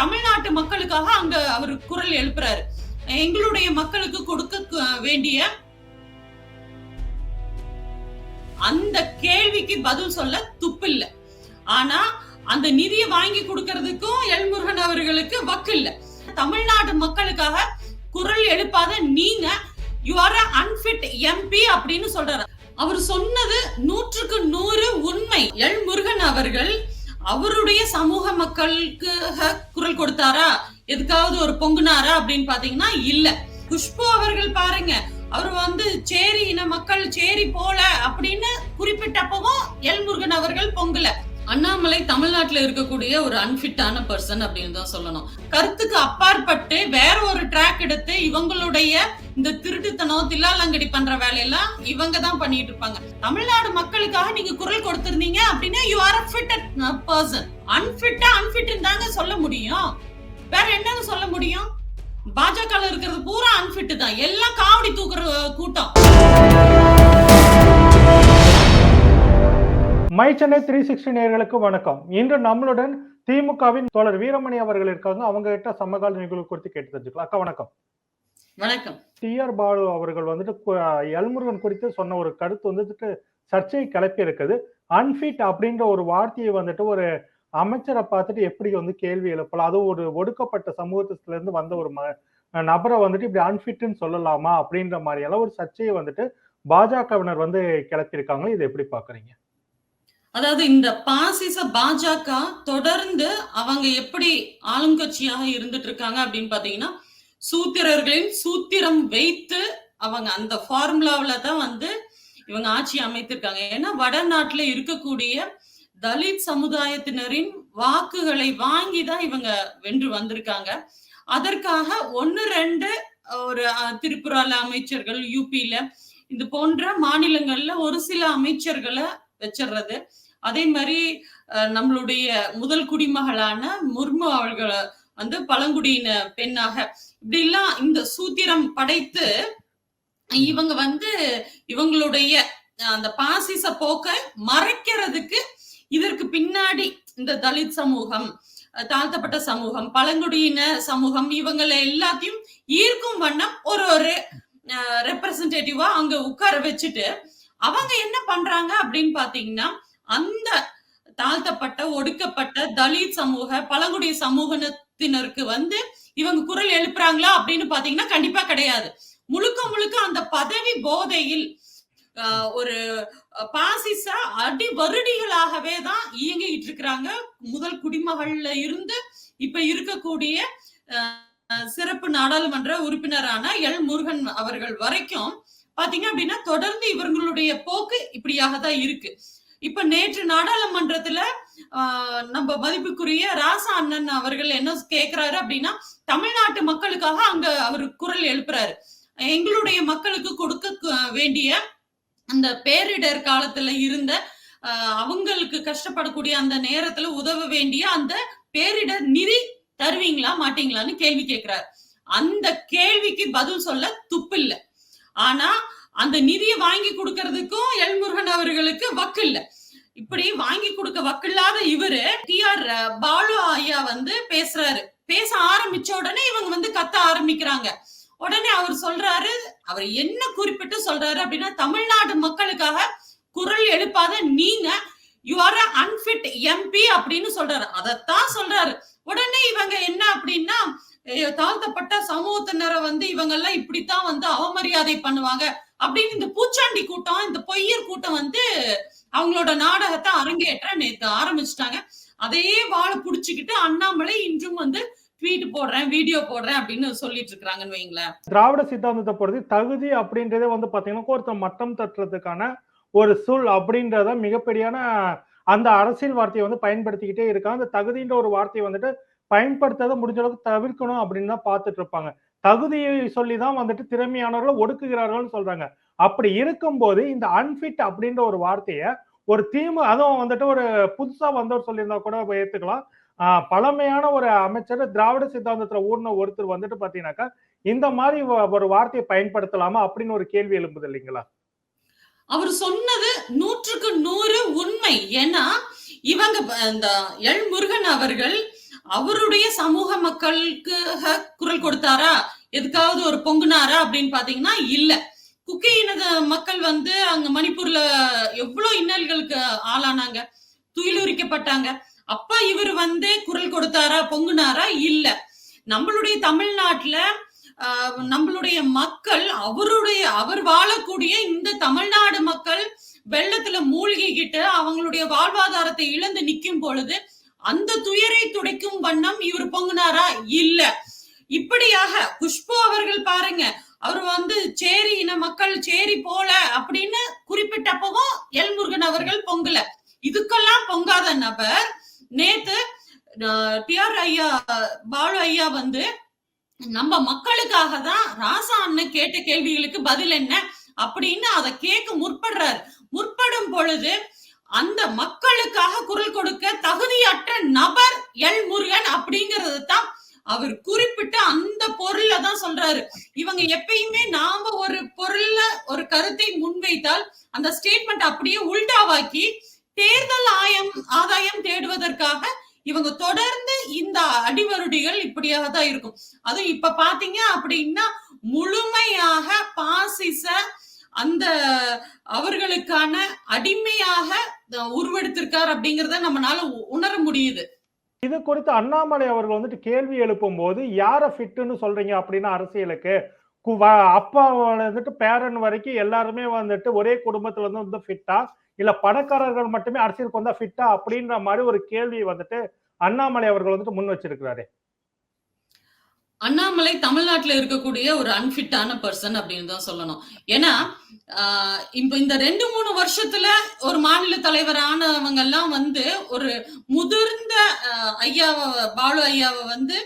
தமிழ்நாட்டு மக்களுக்காக அங்க அவர் குரல் எழுப்புறாரு. எங்களுடைய மக்களுக்கு கொடுக்க வேண்டிய அந்த கேள்விக்கு பதில் சொல்ல துப்பில்ல. ஆனா அந்த நிதியை வாங்கி கொடுக்கறதுக்கும் எல்முருகன் அவர்களுக்கு வக்கு இல்ல தமிழ்நாடு மக்களுக்காக குரல் எழுப்பாத நீங்க யூ ஆர் அன்பிட் எம்பி அப்படின்னு சொல்றாரு. அவர் சொன்னது நூற்றுக்கு நூறு உண்மை. எல் முருகன் அவர்கள் அவருடைய சமூக மக்களுக்கு குரல் கொடுத்தாரா? எதுக்காவது ஒரு பொங்குனாரா அப்படின்னு பாத்தீங்கன்னா இல்ல. குஷ்பு அவர்கள் பாருங்க அவர் வந்து சேரி இன மக்கள் சேரி போல அப்படின்னு குறிப்பிட்டப்பவும் எல் முருகன் அவர்கள் பொங்கல. அண்ணாமலை தமிழ்நாட்டுல இருக்கக்கூடிய ஒரு அன்பிட்டான பர்சன் அப்படின்னு தான் சொல்லணும். கருத்துக்கு அப்பாற்பட்டு வேற ஒரு ட்ராக் எடுத்து இவங்களுடைய இந்த திருட்டுத்தனம் தில்லாலங்கடி பண்ற வேலையெல்லாம் இவங்க தான் பண்ணிட்டு இருப்பாங்க. தமிழ்நாடு மக்களுக்காக நீங்க குரல் கொடுத்திருந்தீங்க அப்படின்னா யூ ஆர் ஃபிட் பர்சன் அன்ஃபிட்டா அன்பிட் தாங்க சொல்ல முடியும். வேற என்னன்னு சொல்ல முடியும்? பாஜக இருக்கிறது பூரா அன்ஃபிட் தான். எல்லாம் காவடி தூக்குற கூட்டம். மை சென்னை த்ரீ சிக்ஸ்டி நேர்களுக்கு வணக்கம். இன்று நம்மளுடன் திமுகவின் தோழர் வீரமணி அவர்கள் இருக்காங்க. அவங்க கிட்ட சமகால நிகழ்வு குறித்து கேட்டு தெரிஞ்சுக்கலாம். அக்கா வணக்கம். வணக்கம். டி ஆர் பாலு அவர்கள் வந்துட்டு எல்முருகன் குறித்து சொன்ன ஒரு கருத்து வந்துட்டு சர்ச்சையை கிளப்பி இருக்குது. அன்ஃபிட் அப்படின்ற ஒரு வார்த்தையை வந்துட்டு ஒரு அமைச்சரை பார்த்துட்டு எப்படி வந்து கேள்வி எழுப்பலாம்? அதுவும் ஒரு ஒடுக்கப்பட்ட சமூகத்துல இருந்து வந்த ஒரு நபரை வந்துட்டு இப்படி அன்ஃபிட்னு சொல்லலாமா அப்படின்ற மாதிரி எல்லாம் ஒரு சர்ச்சையை வந்துட்டு பாஜகவினர் வந்து கிளப்பியிருக்காங்க இதை எப்படி பாக்குறீங்க அதாவது இந்த பாசிச பாஜக தொடர்ந்து அவங்க எப்படி ஆளுங்கட்சியாக இருந்துட்டு இருக்காங்க அப்படின்னு பாத்தீங்கன்னா சூத்திரர்களின் சூத்திரம் வைத்து அவங்க அந்த ஃபார்முலாவில தான் வந்து இவங்க ஆட்சி அமைத்திருக்காங்க. ஏன்னா வடநாட்டுல இருக்கக்கூடிய தலித் சமுதாயத்தினரின் வாக்குகளை வாங்கி தான் இவங்க வென்று வந்திருக்காங்க. அதற்காக ஒன்னு ரெண்டு ஒரு திரிபுரால அமைச்சர்கள் யூபியில இது போன்ற மாநிலங்கள்ல ஒரு சில அமைச்சர்களை வச்சிடுறது அதே மாதிரி நம்மளுடைய முதல் குடிமகளான முர்மு அவர்களை வந்து பழங்குடியின பெண்ணாக. இப்படி எல்லாம் இந்த சூத்திரம் படைத்து இவங்க வந்து இவங்களுடைய அந்த பாசிச போக்கை மறைக்கிறதுக்கு இதற்கு பின்னாடி இந்த தலித் சமூகம் தாழ்த்தப்பட்ட சமூகம் பழங்குடியின சமூகம் இவங்களை எல்லாத்தையும் ஈர்க்கும் வண்ணம் ஒரு ஒரு ரெப்ரசன்டேட்டிவா அங்க உட்கார வச்சுட்டு அவங்க என்ன பண்றாங்க அப்படின்னு பாத்தீங்கன்னா அந்த தாழ்த்தப்பட்ட ஒடுக்கப்பட்ட தலித் சமூக பழங்குடி சமூகத்தினருக்கு வந்து இவங்க குரல் எழுப்புறாங்களா அப்படின்னு பாத்தீங்கன்னா கண்டிப்பா கிடையாது. முழுக்க முழுக்க அந்த பதவி போதையில் ஒரு பாசிச அடி வருடிகளாகவே தான் இயங்கிட்டு இருக்கிறாங்க. முதல் குடிமகள்ல இருந்து இப்ப இருக்கக்கூடிய சிறப்பு நாடாளுமன்ற உறுப்பினரான எல். முருகன் அவர்கள் வரைக்கும் பாத்தீங்க அப்படின்னா தொடர்ந்து இவர்களுடைய போக்கு இப்படியாக தான் இருக்கு. இப்ப நேற்று நாடாளுமன்றத்துல நம்ம மதிப்புக்குரிய ராசா அண்ணன் அவர்கள் என்ன கேட்கிறாரு அப்படின்னா தமிழ்நாட்டு மக்களுக்காக அங்க அவர் குரல் எழுப்புறாரு. எங்களுடைய மக்களுக்கு கொடுக்க வேண்டிய அந்த பேரிடர் காலத்துல இருந்த அவங்களுக்கு கஷ்டப்படக்கூடிய அந்த நேரத்துல உதவ வேண்டிய அந்த பேரிடர் நிதி தருவீங்களா மாட்டீங்களான்னு கேள்வி கேட்கிறாரு அந்த கேள்விக்கு பதில் சொல்ல துப்பில்ல ஆனா அந்த நிதியை வாங்கி கொடுக்கறதுக்கும் எல்முருகன் அவர்களுக்கு வக்கு இல்லை. இப்படி வாங்கி கொடுக்க வக்கில்லாத இவரு டி ஆர் பாலு ஐயா வந்து பேசுறாரு. பேச ஆரம்பிச்ச உடனே இவங்க வந்து கத்த ஆரம்பிக்கிறாங்க. உடனே அவர் சொல்றாரு அவர் என்ன குறிப்பிட்டு சொல்றாரு அப்படின்னா தமிழ்நாடு மக்களுக்காக குரல் எழுப்பாத நீங்க யூ ஆர் அன்பிட் எம்பி அப்படின்னு சொல்றாரு. அதைத்தான் சொல்றாரு. உடனே இவங்க என்ன அப்படின்னா தாழ்த்தப்பட்ட சமூகத்தினரை வந்து இவங்க எல்லாம் இப்படித்தான் வந்து அவமரியாதை பண்ணுவாங்க அப்படின்னு இந்த பூச்சாண்டி கூட்டம் இந்த பொய்யர் கூட்டம் வந்து அவங்களோட நாடகத்தை அரங்கேற்ற நேற்று ஆரம்பிச்சிட்டாங்க. அதே வாழை புடிச்சுக்கிட்டு அண்ணாமலை இன்றும் வந்து ட்வீட் போடுறேன் வீடியோ போடுறேன் அப்படின்னு சொல்லிட்டு இருக்கிறாங்கன்னு வைங்களேன் திராவிட சித்தாந்தத்தை பொறுத்து தகுதி அப்படின்றதே வந்து பாத்தீங்கன்னா ஒருத்தர் மட்டம் தட்டுறதுக்கான ஒரு சொல் அப்படின்றத மிகப்பெரியான அந்த அரசியல் வார்த்தையை வந்து பயன்படுத்திக்கிட்டே இருக்காங்க. அந்த தகுதின்ற ஒரு வார்த்தையை வந்துட்டு பயன்படுத்தாத முடிஞ்ச அளவுக்கு தவிர்க்கணும் அப்படின்னு தான் பார்த்துட்டு இருப்பாங்க. தகுதியை சொல்லி தான் வந்துட்டு திறமையானவர்களை ஒடுக்குகிறார்கள்னு சொல்றாங்க. அப்படி இருக்கும்போது இந்த அன்ஃபிட் அப்படின்ற ஒரு வார்த்தையை ஒரு தீமு அதுவும் வந்துட்டு ஒரு புதுசா வந்தவர் சொல்லியிருந்தா கூட ஏத்துக்கலாம். ஆஹ் பழமையான ஒரு அமைச்சர் திராவிட சித்தாந்தத்துல ஊர்ன ஒருத்தர் வந்துட்டு பாத்தீங்கன்னாக்கா இந்த மாதிரி ஒரு வார்த்தையை பயன்படுத்தலாமா அப்படின்னு ஒரு கேள்வி எழும்புது இல்லைங்களா? அவர் சொன்னது நூற்றுக்கு நூறு உண்மை. ஏன்னா இவங்க இந்த எல் முருகன் அவர்கள் அவருடைய சமூக மக்களுக்கு குரல் கொடுத்தாரா? எதுக்காவது ஒரு பொங்குனாரா அப்படின்னு பாத்தீங்கன்னா இல்ல. குக்கி இனத மக்கள் வந்து அங்க மணிப்பூர்ல எவ்வளவு இன்னல்களுக்கு ஆளானாங்க? துயிலுரிக்கப்பட்டாங்க. அப்ப இவர் வந்து குரல் கொடுத்தாரா பொங்குனாரா? இல்ல. நம்மளுடைய தமிழ்நாட்டுல ஆஹ், நம்மளுடைய மக்கள் அவருடைய அவர் வாழக்கூடிய இந்த தமிழ்நாடு மக்கள் வெள்ளத்துல மூழ்கிக்கிட்டு அவங்களுடைய வாழ்வாதாரத்தை இழந்து நிக்கும் பொழுது அந்த துயரை துடைக்கும் வண்ணம் இவர் பொங்குனாரா? இல்ல. இப்படியாக குஷ்பு அவர்கள் பாருங்க அவர் வந்து சேரி இன மக்கள் சேரி போல அப்படின்னு குறிப்பிட்டப்பவும் எல்முருகன் அவர்கள் பொங்கல. இதுக்கெல்லாம் பொங்காத நபர் நேத்து டிஆர் ஐயா பாலு ஐயா வந்து நம்ம மக்களுக்காக தான் ராசா அண்ணன் கேட்ட கேள்விகளுக்கு பதில் என்ன? அப்படின்னு அதை கேட்க முற்படுறாரு. முற்படும் பொழுது அந்த மக்களுக்காக குரல் கொடுக்க தகுதியற்ற நபர் எல் முருகன் அப்படிங்கறது தான் அவர் குறிப்பிட்ட அந்த பொருள்ல தான் சொல்றாரு. இவங்க எப்பயுமே நாம ஒரு பொருள்ல ஒரு கருத்தை முன்வைத்தால் அந்த ஸ்டேட்மெண்ட் அப்படியே உல்டாவாக்கி தேர்தல் ஆயம் ஆதாயம் தேடுவதற்காக இவங்க தொடர்ந்து இந்த அடிவருடிகள் இப்படியாக தான் இருக்கும். அதுவும் இப்ப பாத்தீங்க அப்படின்னா முழுமையாக பாசிச அந்த அவர்களுக்கான அடிமையாக உருவெடுத்திருக்கார் அப்படிங்கறத நம்மளால உ- உணர முடியுது. இது குறித்து அண்ணாமலை அவர்கள் வந்துட்டு கேள்வி எழுப்பும் போது யார ஃபிட்டுன்னு சொல்றீங்க? அப்படின்னா அரசியலுக்கு அப்பா வந்துட்டு பேரன் வரைக்கும் எல்லாருமே வந்துட்டு ஒரே குடும்பத்துல இருந்து வந்து ஃபிட்டா? இல்ல பணக்காரர்கள் மட்டுமே அரசியலுக்கு வந்தா ஃபிட்டா? அப்படின்ற மாதிரி ஒரு கேள்வி வந்துட்டு அண்ணாமலை அவர்கள் வந்துட்டு முன் வச்சிருக்கிறாரு. அண்ணாமலை தமிழ்நாட்டுல இருக்கக்கூடிய ஒரு அன்பிட்டான பர்சன் அப்படின்னு தான் சொல்லணும். ஏன்னா ஆஹ் இப்ப இந்த ரெண்டு மூணு வருஷத்துல ஒரு மாநில தலைவரானவங்க எல்லாம் வந்து ஒரு முதிர்ந்த ஐயாவை பாலு ஐயாவை வந்து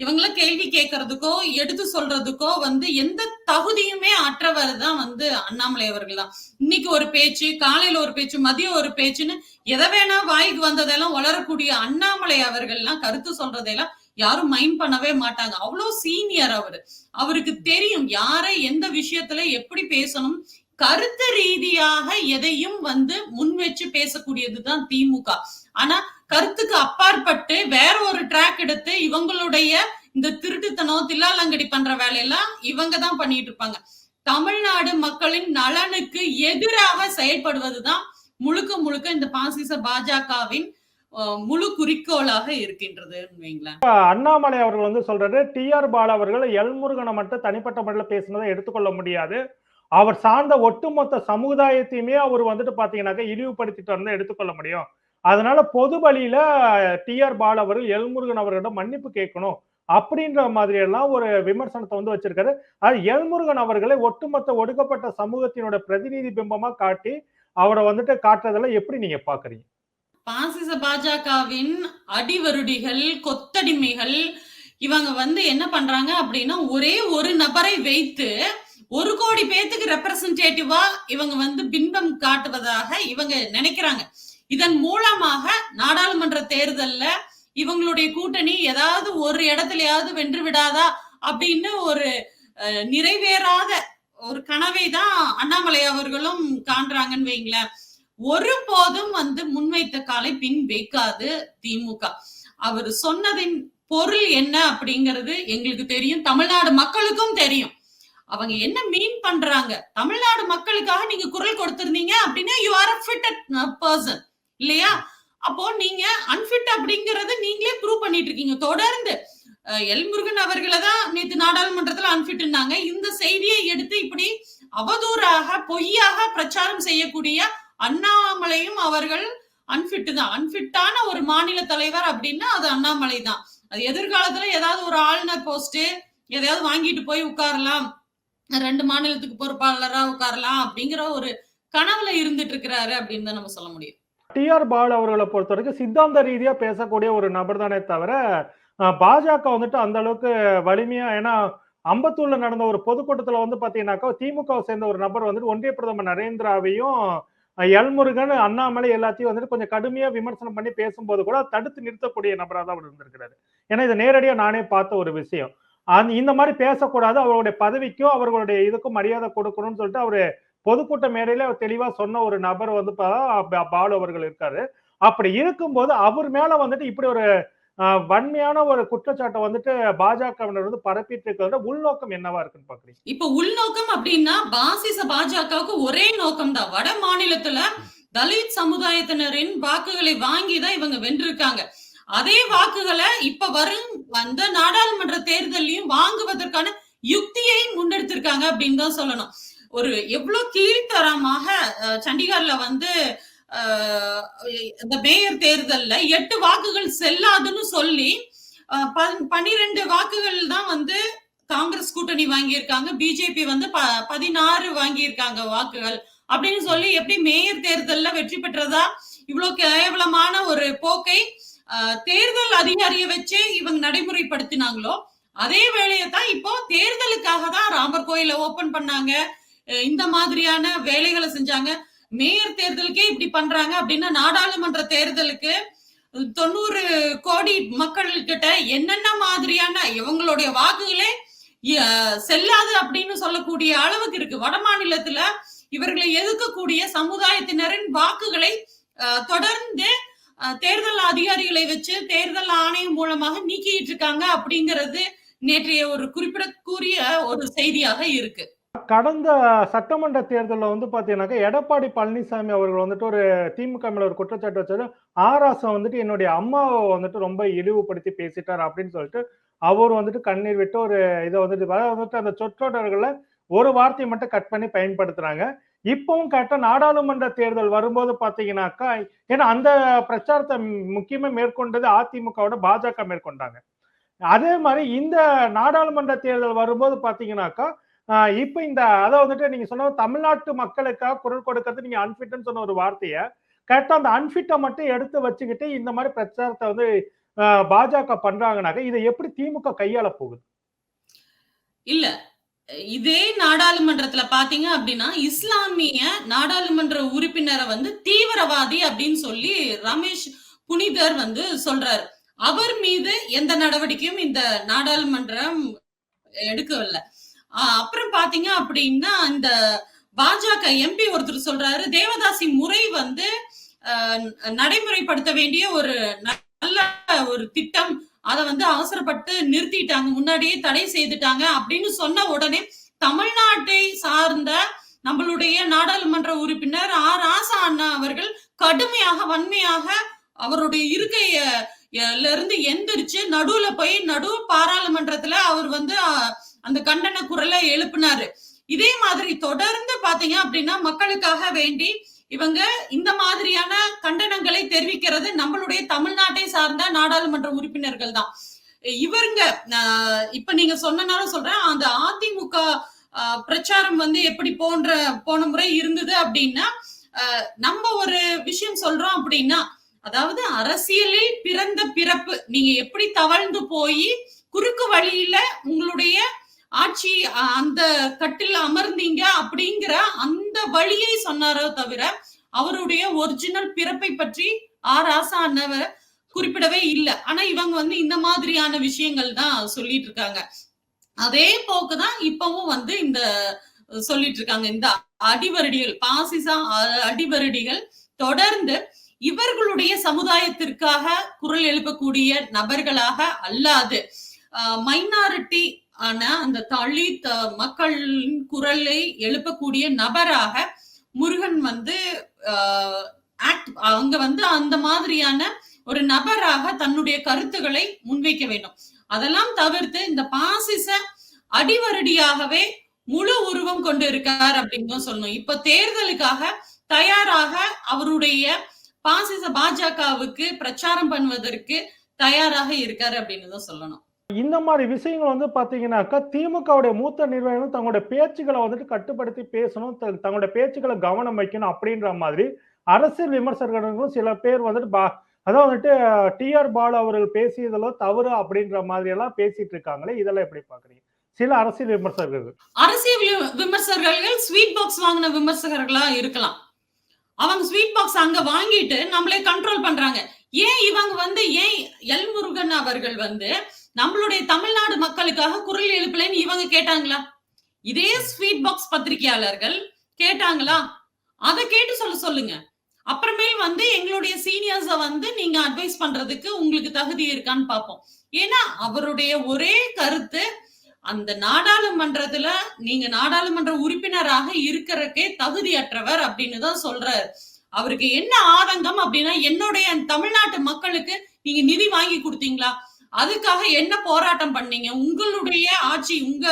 இவங்கள கேள்வி கேட்கறதுக்கோ எடுத்து சொல்றதுக்கோ வந்து எந்த தகுதியுமே அற்றவர் தான் வந்து அண்ணாமலை அவர்கள் தான். இன்னைக்கு ஒரு பேச்சு காலையில ஒரு பேச்சு மதியம் ஒரு பேச்சுன்னு எதை வேணா வாய்க்கு வந்ததெல்லாம் வளரக்கூடிய அண்ணாமலை அவர்கள்லாம் கருத்து சொல்றதெல்லாம் யாரும் மைண்ட் பண்ணவே மாட்டாங்க. அவ்வளவு சீனியர் அவரு. அவருக்கு தெரியும் யாரை எந்த விஷயத்துல எப்படி பேசணும். கருத்து ரீதியாக எதையும் வந்து முன் வச்சு பேசக்கூடியதுதான் திமுக. ஆனா கருத்துக்கு அப்பாற்பட்டு வேற ஒரு ட்ராக் எடுத்து இவங்களுடைய இந்த திருட்டுத்தனம் தில்லாலங்கடி பண்ற வேலையெல்லாம் இவங்க தான் பண்ணிட்டு இருப்பாங்க. தமிழ்நாடு மக்களின் நலனுக்கு எதிராக செயல்படுவதுதான் முழுக்க முழுக்க இந்த பாசிச பாஜகவின் முழு குறிக்கோளாக இருக்கின்றது வைங்களேன். அண்ணாமலை அவர்கள் வந்து சொல்றாரு டி ஆர் பாலா அவர்கள் எல்முருகனை மட்டும் தனிப்பட்ட முறையில் பேசினதை எடுத்துக்கொள்ள முடியாது. அவர் சார்ந்த ஒட்டுமொத்த சமுதாயத்தையுமே அவர் வந்துட்டு பாத்தீங்கன்னாக்க இழிவுபடுத்திட்டு வந்து எடுத்துக்கொள்ள முடியும். அதனால பொது வழியில டி ஆர் பாலா அவர்கள் எல்முருகன் அவர்களிடம் மன்னிப்பு கேட்கணும் அப்படின்ற மாதிரி எல்லாம் ஒரு விமர்சனத்தை வந்து வச்சிருக்காரு. அது எல்முருகன் அவர்களை ஒட்டுமொத்த ஒடுக்கப்பட்ட சமூகத்தினோட பிரதிநிதி பிம்பமா காட்டி அவரை வந்துட்டு காட்டுறதெல்லாம் எப்படி நீங்க பாக்குறீங்க? பாசிச பாஜகவின் அடிவருடிகள் கொத்தடிமைகள் இவங்க வந்து என்ன பண்றாங்க அப்படின்னா ஒரே ஒரு நபரை வைத்து ஒரு கோடி பேத்துக்கு ரெப்ரசன்டேட்டிவா இவங்க வந்து பின்பம் காட்டுவதாக இவங்க நினைக்கிறாங்க. இதன் மூலமாக நாடாளுமன்ற தேர்தல்ல இவங்களுடைய கூட்டணி ஏதாவது ஒரு இடத்துலயாவது வென்று விடாதா அப்படின்னு ஒரு நிறைவேறாத ஒரு கனவை தான் அண்ணாமலை அவர்களும் காண்றாங்கன்னு வைங்களேன். ஒருபோதும் வந்து முன்வைத்த காலை பின் வைக்காது திமுக. அவர் சொன்னதின் பொருள் என்ன அப்படிங்கிறது எங்களுக்கு தெரியும். தமிழ்நாடு மக்களுக்கும் தெரியும். அவங்க என்ன மீன் பண்றாங்க? தமிழ்நாடு மக்களுக்காக நீங்க குரல் கொடுத்திருந்தீங்க அப்படின்னா யூ ஆர் ஃபிட் பர்சன் இல்லையா? அப்போ நீங்க அன்ஃபிட் அப்படிங்கறத நீங்களே ப்ரூவ் பண்ணிட்டு இருக்கீங்க. தொடர்ந்து எல்முருகன் எல் முருகன் அவர்களை தான் நேற்று நாடாளுமன்றத்துல அன்ஃபிட்னாங்க இந்த செய்தியை எடுத்து இப்படி அவதூறாக பொய்யாக பிரச்சாரம் செய்யக்கூடிய அண்ணாமலையும் அவர்கள் அன்பிட்டு தான். அன்ஃபிட்டான ஒரு மாநில தலைவர் அப்படின்னா அது அண்ணாமலை தான். அது எதிர்காலத்துல ஏதாவது ஒரு ஆளுநர் போஸ்ட் எதையாவது வாங்கிட்டு போய் உட்காரலாம். ரெண்டு மாநிலத்துக்கு பொறுப்பாளரா உட்காரலாம் அப்படிங்கிற ஒரு கனவுல இருந்துட்டு இருக்கிறாரு அப்படின்னு தான் நம்ம சொல்ல முடியும். டி ஆர் பாலு அவர்களை பொறுத்த வரைக்கும் சித்தாந்த ரீதியா பேசக்கூடிய ஒரு நபர் தானே தவிர பாஜக வந்துட்டு அந்த அளவுக்கு வலிமையா ஏன்னா அம்பத்தூர்ல நடந்த ஒரு பொதுக்கூட்டத்துல வந்து பாத்தீங்கன்னாக்கா திமுகவை சேர்ந்த ஒரு நபர் வந்துட்டு ஒன்றிய பிரதமர் நரேந்திராவையும் எல்முருகன் அண்ணாமலை எல்லாத்தையும் வந்துட்டு கொஞ்சம் கடுமையா விமர்சனம் பண்ணி பேசும்போது கூட தடுத்து நிறுத்தக்கூடிய நபராக தான் அவர் இருந்திருக்கிறாரு. ஏன்னா இது நேரடியாக நானே பார்த்த ஒரு விஷயம். அந் இந்த மாதிரி பேசக்கூடாது அவர்களுடைய பதவிக்கும் அவர்களுடைய இதுக்கும் மரியாதை கொடுக்கணும்னு சொல்லிட்டு அவரு பொதுக்கூட்ட மேடையில அவர் தெளிவா சொன்ன ஒரு நபர் வந்து பாலு அவர்கள் இருக்காரு. அப்படி இருக்கும்போது அவர் மேல வந்துட்டு இப்படி ஒரு வன்மையான ஒரு குற்றச்சாட்டை வந்துட்டு பாஜகவினர் வந்து பரப்பிட்டு இருக்கிறத உள்நோக்கம் என்னவா இருக்குன்னு பாக்குறீங்க? இப்ப உள்நோக்கம் அப்படின்னா பாசிச பாஜகவுக்கு ஒரே நோக்கம் தான். வட மாநிலத்துல தலித் சமுதாயத்தினரின் வாக்குகளை வாங்கி தான் இவங்க வென்றிருக்காங்க. அதே வாக்குகளை இப்ப வரும் அந்த நாடாளுமன்ற தேர்தலையும் வாங்குவதற்கான யுக்தியை முன்னெடுத்திருக்காங்க அப்படின்னு தான் சொல்லணும். ஒரு எவ்வளவு கீழ்த்தரமாக அஹ், சண்டிகர்ல வந்து இந்த மேயர் தேர்தல்ல எட்டு வாக்குகள் செல்லாதுன்னு சொல்லி பன்- பன்னிரெண்டு வாக்குகள் தான் வந்து காங்கிரஸ் கூட்டணி வாங்கியிருக்காங்க. பிஜேபி வந்து ப- பதினாறு வாங்கியிருக்காங்க வாக்குகள். அப்படின்னு சொல்லி எப்படி மேயர் தேர்தல்ல வெற்றி பெற்றதா? இவ்வளவு கேவலமான ஒரு போக்கை தேர்தல் அதிகாரியை வச்சு இவங்க நடைமுறைப்படுத்தினாங்களோ அதே வேலையை தான் இப்போ தேர்தலுக்காக தான் ராமர் கோயில ஓபன் பண்ணாங்க. இந்த மாதிரியான வேலைகளை செஞ்சாங்க. மேயர் தேர்தலுக்கே இப்படி பண்றாங்க அப்படின்னா நாடாளுமன்ற தேர்தலுக்கு தொண்ணூறு கோடி மக்கள் கிட்ட என்னென்ன மாதிரியான இவங்களுடைய வாக்குகளே செல்லாது அப்படின்னு சொல்லக்கூடிய அளவுக்கு இருக்கு. வட மாநிலத்துல இவர்களை எதிர்க்கக்கூடிய சமுதாயத்தினரின் வாக்குகளை தொடர்ந்து தேர்தல் அதிகாரிகளை வச்சு தேர்தல் ஆணையம் மூலமாக நீக்கிட்டு இருக்காங்க அப்படிங்கிறது நேற்றைய ஒரு குறிப்பிடக்கூடிய ஒரு செய்தியாக இருக்கு. கடந்த சட்டமன்ற தேர்தலில் வந்து பார்த்தீங்கன்னாக்கா எடப்பாடி பழனிசாமி அவர்கள் வந்துட்டு ஒரு திமுக மேல ஒரு குற்றச்சாட்டு வச்சது. ஆராசம் வந்துட்டு என்னுடைய அம்மாவை வந்துட்டு ரொம்ப இழிவுபடுத்தி பேசிட்டார் அப்படின்னு சொல்லிட்டு அவர் வந்துட்டு கண்ணீர் விட்டு ஒரு இதை வந்துட்டு வந்துட்டு அந்த சொற்றொடர்களை ஒரு வார்த்தையை மட்டும் கட் பண்ணி பயன்படுத்துறாங்க. இப்பவும் கேட்ட நாடாளுமன்ற தேர்தல் வரும்போது பாத்தீங்கன்னாக்கா ஏன்னா அந்த பிரச்சாரத்தை முக்கியமா மேற்கொண்டது அதிமுகவோட பாஜக மேற்கொண்டாங்க. அதே மாதிரி இந்த நாடாளுமன்ற தேர்தல் வரும்போது பாத்தீங்கன்னாக்கா இப்ப இந்த அதை வந்துட்டு நீங்க சொன்ன தமிழ்நாட்டு மக்களுக்காக குரல் கொடுக்கறது நீங்க அன்பிட்னு சொன்ன ஒரு வார்த்தைய கரெக்டா அந்த அன்பிட்டை மட்டும் எடுத்து வச்சுக்கிட்டு இந்த மாதிரி பிரச்சாரத்தை வந்து ஆஹ் பாஜக பண்றாங்கனாக்க இதை எப்படி திமுக கையாள போகுது? இல்ல. இதே நாடாளுமன்றத்துல பாத்தீங்க அப்படின்னா இஸ்லாமிய நாடாளுமன்ற உறுப்பினரை வந்து தீவிரவாதி அப்படின்னு சொல்லி ரமேஷ் புனிதர் வந்து சொல்றாரு. அவர் மீது எந்த நடவடிக்கையும் இந்த நாடாளுமன்றம் எடுக்கவில்லை. அப்புறம் பாத்தீங்க அப்படின்னா இந்த பாஜக எம்பி ஒருத்தர் சொல்றாரு தேவதாசி முறை வந்து நடைமுறைப்படுத்த வேண்டிய ஒரு நல்ல ஒரு திட்டம். அதை வந்து அவசரப்பட்டு நிறுத்திட்டாங்க. முன்னாடியே தடை செய்துட்டாங்க. அப்படின்னு சொன்ன உடனே தமிழ்நாட்டை சார்ந்த நம்மளுடைய நாடாளுமன்ற உறுப்பினர் ஆர் ராசா அண்ணா அவர்கள் கடுமையாக வன்மையாக அவருடைய இருக்கைய இருந்து எந்திரிச்சு நடுவுல போய் நடு பாராளுமன்றத்துல அவர் வந்து அஹ், அந்த கண்டன குரலை எழுப்பினாரு. இதே மாதிரி தொடர்ந்து பாத்தீங்க அப்படின்னா மக்களுக்காக வேண்டி இவங்க இந்த மாதிரியான கண்டனங்களை தெரிவிக்கிறது நம்மளுடைய தமிழ்நாட்டை சார்ந்த நாடாளுமன்ற உறுப்பினர்கள் தான். இவருங்க இப்ப நீங்க சொன்னனால சொல்றேன் அந்த அதிமுக பிரச்சாரம் வந்து எப்படி போன்ற போன முறை இருந்தது அப்படின்னா நம்ம ஒரு விஷயம் சொல்றோம் அப்படின்னா அதாவது அரசியலில் பிறந்த பிறப்பு நீங்க எப்படி தவழ்ந்து போய் குறுக்கு வழியில உங்களுடைய ஆட்சி அஹ், அந்த கட்டில் அமர்ந்தீங்க அப்படிங்கிற அந்த வழியை சொன்னாரோ தவிர அவருடைய ஒரிஜினல் பிறப்பை பற்றி ஆர் ஆசா அண்ணவர் குறிப்பிடவே இல்லை. ஆனா இவங்க வந்து இந்த மாதிரியான விஷயங்கள் தான் சொல்லிட்டு இருக்காங்க. அதே போக்குதான் இப்பவும் வந்து இந்த சொல்லிட்டு இருக்காங்க. இந்த அடிவருடிகள் பாசிசா அ- அடிவருடிகள் தொடர்ந்து இவர்களுடைய சமுதாயத்திற்காக குரல் எழுப்பக்கூடிய நபர்களாக அல்லாது மைனாரிட்டி ஆனா அந்த தலித் மக்களின் குரலை எழுப்பக்கூடிய நபராக முருகன் வந்து ஆக்ட் அங்க வந்து அந்த மாதிரியான ஒரு நபராக தன்னுடைய கருத்துக்களை முன்வைக்க வேண்டும். அதெல்லாம் தவிர்த்து இந்த பாசிச அடிவருடியாகவே முழு உருவம் கொண்டு இருக்கார் அப்படின்னு தான் சொல்லணும். இப்ப தேர்தலுக்காக தயாராக அவருடைய பாசிச பாஜகவுக்கு பிரச்சாரம் பண்ணுவதற்கு தயாராக இருக்காரு அப்படின்னு தான் சொல்லணும். இந்த மாதிரி விஷயங்கள் வந்து பாத்தீங்கன்னாக்கா திமுகவுடைய மூத்த நிர்வாகிகள் தங்களுடைய பேச்சுகளை வந்துட்டு கட்டுப்படுத்தி பேசணும் த- தங்களுடைய பேச்சுகளை கவனம் வைக்கணும் அப்படின்ற மாதிரி அரசியல் விமர்சகர்களும் சில பேர் வந்துட்டு பா அதான் வந்துட்டு டிஆர் பாலு அவர்கள் பேசியதெல்லாம் தவறு அப்படின்ற மாதிரி எல்லாம் பேசிட்டு இருக்காங்களே இதெல்லாம் எப்படி பாக்குறீங்க? சில அரசியல் விமர்சகர்கள். அரசியல் விமர்சகர்கள் ஸ்வீட் பாக்ஸ் வாங்கின விமர்சகர்களா இருக்கலாம். அவங்க ஸ்வீட் பாக்ஸ் அங்க வாங்கிட்டு நம்மளே கண்ட்ரோல் பண்றாங்க. ஏன் இவங்க வந்து ஏன் எல் முருகன் அவர்கள் வந்து நம்மளுடைய தமிழ்நாடு மக்களுக்காக குரல் எழுப்பலைன்னு இவங்க கேட்டாங்களா? இதே ஸ்வீட் பாக்ஸ் பத்திரிகையாளர்கள் கேட்டாங்களா? அதை கேட்டு சொல்ல சொல்லுங்க. அப்புறமேல் வந்து எங்களுடைய சீனியர்ஸ வந்து நீங்க அட்வைஸ் பண்றதுக்கு உங்களுக்கு தகுதி இருக்கான்னு பார்ப்போம். ஏன்னா அவருடைய ஒரே கருத்து அந்த நாடாளுமன்றத்துல நீங்க நாடாளுமன்ற உறுப்பினராக இருக்கிறக்கே தகுதியற்றவர் அப்படின்னு தான் சொல்றாரு. அவருக்கு என்ன ஆதங்கம் அப்படின்னா என்னுடைய தமிழ்நாட்டு மக்களுக்கு நீங்க நிதி வாங்கி கொடுத்தீங்களா? அதுக்காக என்ன போராட்டம் பண்ணீங்க? உங்களுடைய ஆட்சி உங்க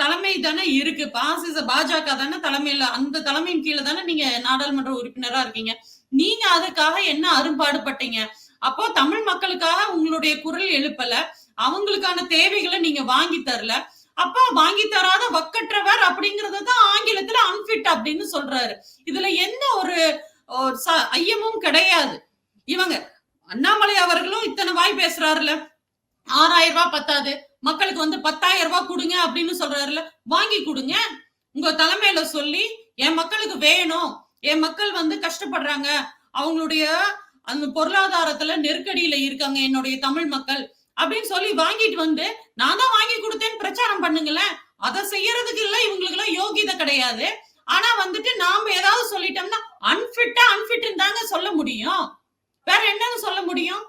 தலைமை தானே இருக்கு. பாசிச பாஜக தானே தலைமையில அந்த தலைமையின் கீழே தானே நீங்க நாடாளுமன்ற உறுப்பினரா இருக்கீங்க. நீங்க அதுக்காக என்ன அரும்பாடுபட்டீங்க? அப்போ தமிழ் மக்களுக்காக உங்களுடைய குரல் எழுப்பல. அவங்களுக்கான தேவைகளை நீங்க வாங்கி தரல. அப்ப வாங்கி தராத வக்கற்றவர் அப்படிங்கறத தான் ஆங்கிலத்துல அன்பிட் அப்படின்னு சொல்றாரு. இதுல எந்த ஒரு ஐயமும் கிடையாது. இவங்க அண்ணாமலை அவர்களும் இத்தனை வாய் பேசுறாருல. ஆறாயிரம் ரூபாய் பத்தாது. மக்களுக்கு வந்து பத்தாயிரம் ரூபாய் கொடுங்க அப்படின்னு சொல்றாருல வாங்கி கொடுங்க. உங்க தலைமையில சொல்லி என் மக்களுக்கு வேணும். என் மக்கள் வந்து கஷ்டப்படுறாங்க. அவங்களுடைய அந்த பொருளாதாரத்துல நெருக்கடியில இருக்காங்க என்னுடைய தமிழ் மக்கள். அப்படின்னு சொல்லி வாங்கிட்டு வந்து நான் தான் வாங்கி கொடுத்தேன்னு பிரச்சாரம் பண்ணுங்களேன். அதை செய்யறதுக்கு இல்ல இவங்களுக்கு எல்லாம் யோகிதை கிடையாது. ஆனா வந்துட்டு நாம ஏதாவது சொல்லிட்டோம்னா அன்பிட்டா அன்பிட் தாங்க சொல்ல முடியும். வேற என்னன்னு சொல்ல முடியும்?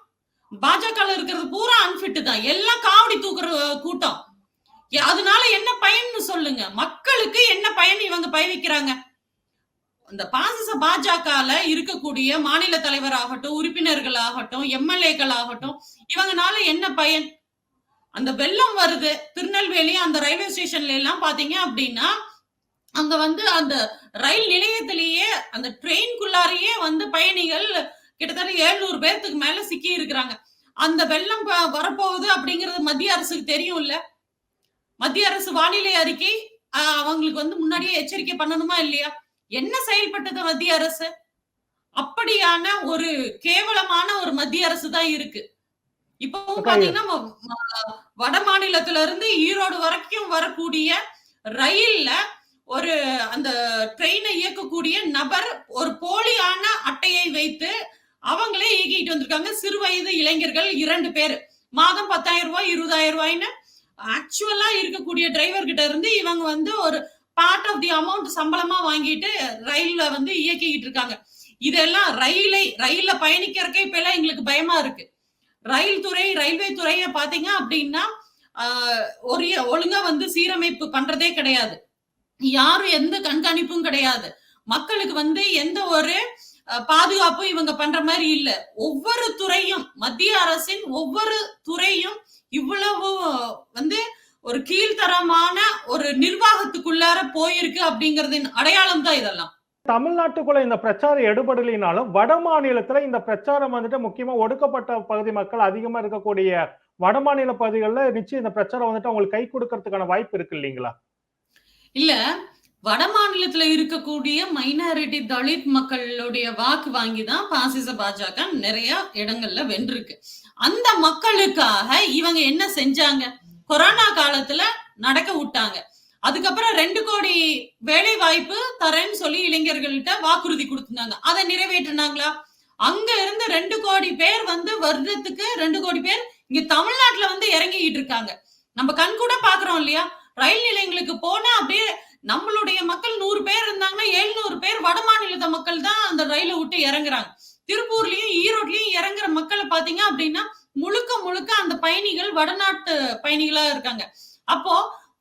பாஜக இருக்கிறது பூரா அன்பிட்டு தான். எல்லாம் காவடி தூக்குற கூட்டம். அதனால என்ன பயன்னு சொல்லுங்க. மக்களுக்கு என்ன பயன் இவங்க பயவிக்கிறாங்க இந்த பாசிச பாஜகல இருக்கக்கூடிய மாநில தலைவர் ஆகட்டும் உறுப்பினர்கள் ஆகட்டும் எம்எல்ஏக்கள் ஆகட்டும் இவங்கனால என்ன பயன்? அந்த வெள்ளம் வருது. திருநெல்வேலி அந்த ரயில்வே ஸ்டேஷன்ல எல்லாம் பாத்தீங்க அப்படின்னா அங்க வந்து அந்த ரயில் நிலையத்திலேயே அந்த ட்ரெயின்குள்ளாரையே வந்து பயணிகள் கிட்டத்தட்ட 700 பேர்த்துக்கு மேல சிக்கி இருக்கிறாங்க. அந்த வெள்ளம் வரப்போகுது அப்படிங்கிறது மத்திய அரசுக்கு தெரியும்ல. மத்திய அரசு வானிலை அறிக்கை அவங்களுக்கு வந்து முன்னாடியே எச்சரிக்கை பண்ணணுமா இல்லையா? என்ன செயல்பட்டது மத்திய அரசு? அப்படியான ஒரு கேவலமான ஒரு மத்திய அரசு தான் இருக்கு. இப்பவும் பாத்தீங்கன்னா வட மாநிலத்துல இருந்து ஈரோடு வரைக்கும் வரக்கூடிய ரயில்ல ஒரு அந்த ட்ரெயினை இயக்கக்கூடிய நபர் ஒரு போலியான அட்டையை வைத்து அவங்களே இயக்கிட்டு வந்திருக்காங்க. சிறு வயது இளைஞர்கள் இரண்டு பேர். மாதம் பத்தாயிரம் ரூபாய் இருபதாயிரம் ரூபாய்ன்னு ஆக்சுவலா இருக்கக்கூடிய டிரைவர் கிட்ட இருந்து இவங்க வந்து ஒரு பார்ட் ஆஃப் தி அமௌண்ட் சம்பளமா வாங்கிட்டு ரயில்ல வந்து இயக்கிக்கிட்டு இருக்காங்க. இதெல்லாம் ரயிலை ரயில்ல பயணிக்கிறக்கே இப்ப எல்லாம் எங்களுக்கு பயமா இருக்கு. ரயில் துறை ரயில்வே துறைய பாத்தீங்க அப்படின்னா ஒரு ஒழுங்கா வந்து சீரமைப்பு பண்றதே கிடையாது. யாரும் எந்த கண்காணிப்பும் கிடையாது. மக்களுக்கு வந்து எந்த ஒரு பாதுகாப்பும் இவங்க பண்ற மாதிரி இல்ல. ஒவ்வொரு துறையும் மத்திய அரசின் ஒவ்வொரு துறையும் இவ்வளவு வந்து ஒரு கீழ்த்தரமான ஒரு நிர்வாகத்துக்குள்ளார போயிருக்கு அப்படிங்கறதின் அடையாளம் தான் இதெல்லாம். தமிழ்நாட்டுக்குள்ள இந்த பிரச்சாரம் எடுபடலினாலும் வட மாநிலத்துல இந்த பிரச்சாரம் வந்துட்டு முக்கியமா ஒடுக்கப்பட்ட பகுதி மக்கள் அதிகமா இருக்கக்கூடிய வட மாநில பகுதிகளில் நிச்சயம் இந்த பிரச்சாரம் வந்துட்டு அவங்களுக்கு கை கொடுக்கறதுக்கான வாய்ப்பு இருக்கு இல்லைங்களா? இல்ல வட மாநிலத்துல இருக்கக்கூடிய மைனாரிட்டி தலித் மக்களுடைய வாக்கு வாங்கி தான் பாசிச பாஜக நிறைய இடங்கள்ல வென்றிருக்கு. அந்த மக்களுக்காக இவங்க என்ன செஞ்சாங்க? கொரோனா காலத்துல நடக்க விட்டாங்க. அதுக்கப்புறம் ரெண்டு கோடி வேலை வாய்ப்பு தரேன்னு சொல்லி இளைஞர்கள்ட்ட வாக்குறுதி கொடுத்திருந்தாங்க. அதை நிறைவேற்றினாங்களா? அங்க இருந்து ரெண்டு கோடி பேர் வந்து வருடத்துக்கு ரெண்டு கோடி பேர் இங்க தமிழ்நாட்டுல வந்து இறங்கிக்கிட்டு இருக்காங்க. நம்ம கண் கூட பாக்குறோம் இல்லையா? ரயில் நிலையங்களுக்கு போனா அப்படியே நம்மளுடைய மக்கள் நூறு பேர் இருந்தாங்கன்னா எழுநூறு பேர் வட மாநிலத்த மக்கள் தான் அந்த ரயிலை விட்டு இறங்குறாங்க. திருப்பூர்லயும் ஈரோட்லயும் இறங்குற மக்களை பாத்தீங்க அப்படின்னா முழுக்க முழுக்க அந்த பயணிகள் வடநாட்டு பயணிகளா இருக்காங்க. அப்போ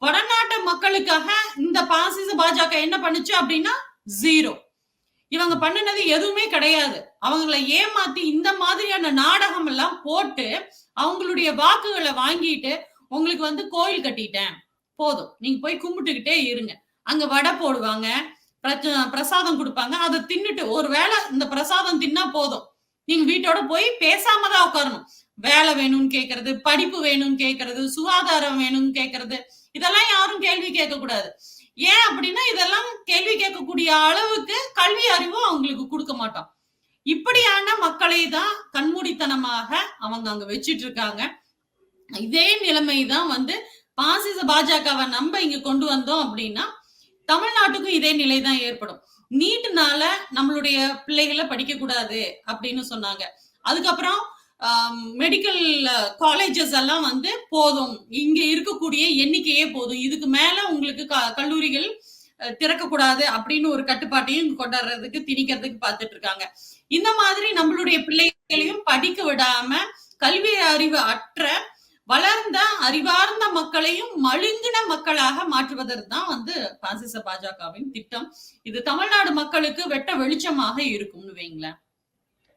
வடநாட்டு மக்களுக்காக இந்த பாசிச பாஜக என்ன பண்ணுச்சு அப்படின்னா ஜீரோ இவங்க பண்ணினது எதுவுமே கிடையாது. அவங்கள ஏமாத்தி இந்த மாதிரியான நாடகம் எல்லாம் போட்டு அவங்களுடைய வாக்குகளை வாங்கிட்டு உங்களுக்கு வந்து கோயில் கட்டிட்டேன். போதும். நீங்க போய் கும்பிட்டுக்கிட்டே இருங்க. அங்க வடை போடுவாங்க பிரச்ச- பிரசாதம் கொடுப்பாங்க. அதை தின்னுட்டு ஒருவேளை இந்த பிரசாதம் தின்னா போதும். நீங்க வீட்டோட போய் பேசாம தான் உட்காரணும். வேலை வேணும்னு கேக்குறது படிப்பு வேணும்னு கேக்குறது சுகாதாரம் வேணும்னு கேக்குறது இதெல்லாம் யாரும் கேள்வி கேட்க கூடாது ஏன் அப்படின்னா இதெல்லாம் கேள்வி கேட்கக்கூடிய அளவுக்கு கல்வி அறிவும் அவங்களுக்கு கொடுக்க மாட்டோம். இப்படியான மக்களை தான் கண்மூடித்தனமாக அவங்க அங்க வச்சிட்டு இருக்காங்க இதே நிலைமை தான் வந்து பாசிச பாஜகவை நம்ம இங்க கொண்டு வந்தோம் அப்படின்னா தமிழ்நாட்டுக்கும் இதே நிலை தான் ஏற்படும். நீட்டுனால நம்மளுடைய பிள்ளைகளை படிக்க கூடாது அப்படின்னு சொன்னாங்க. அதுக்கப்புறம் மெடிக்கல் காலேஜஸ் எல்லாம் வந்து போதும். இங்க இருக்கக்கூடிய எண்ணிக்கையே போதும். இதுக்கு மேல உங்களுக்கு க- கல்லூரிகள் திறக்கக்கூடாது அப்படின்னு ஒரு கட்டுப்பாட்டையும் கொண்டாடுறதுக்கு திணிக்கிறதுக்கு பார்த்துட்டு இருக்காங்க. இந்த மாதிரி நம்மளுடைய பிள்ளைகளையும் படிக்க விடாம கல்வி அறிவு அற்ற வளர்ந்த அறிவார்ந்த மக்களையும் மழுங்கின மக்களாக மாற்றுவதற்கு தான் வந்து பாசிச பாஜகவின் திட்டம். இது தமிழ்நாடு மக்களுக்கு வெட்ட வெளிச்சமாக இருக்கும்னு வைங்களேன்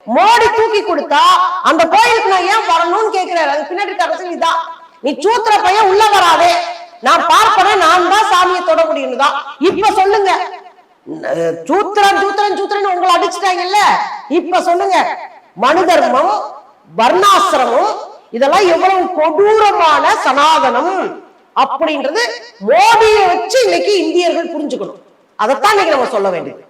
மோடி தூக்கி கொடுத்தா அந்த கோயிலுக்கு நான் ஏன் வரணும்னு கேக்குறாரு அது பின்னாடி இருக்க அரசியல் இதான். நீ சூத்திர பையன் உள்ள வராதே. நான் பார்ப்பேன் நான் தான் சாமியை தொட முடியும் தான். இப்ப சொல்லுங்க. சூத்திரன் சூத்திரன் சூத்திரன் உங்களை அடிச்சுட்டாங்கல்ல. இப்ப சொல்லுங்க. மனு தர்மம் வர்ணாசிரமம் இதெல்லாம் எவ்வளவு கொடூரமான சனாதனம் அப்படின்றது மோடியை வச்சு இன்னைக்கு இந்தியர்கள் புரிஞ்சுக்கணும். அதைத்தான் இன்னைக்கு நம்ம சொல்ல வேண்டியது.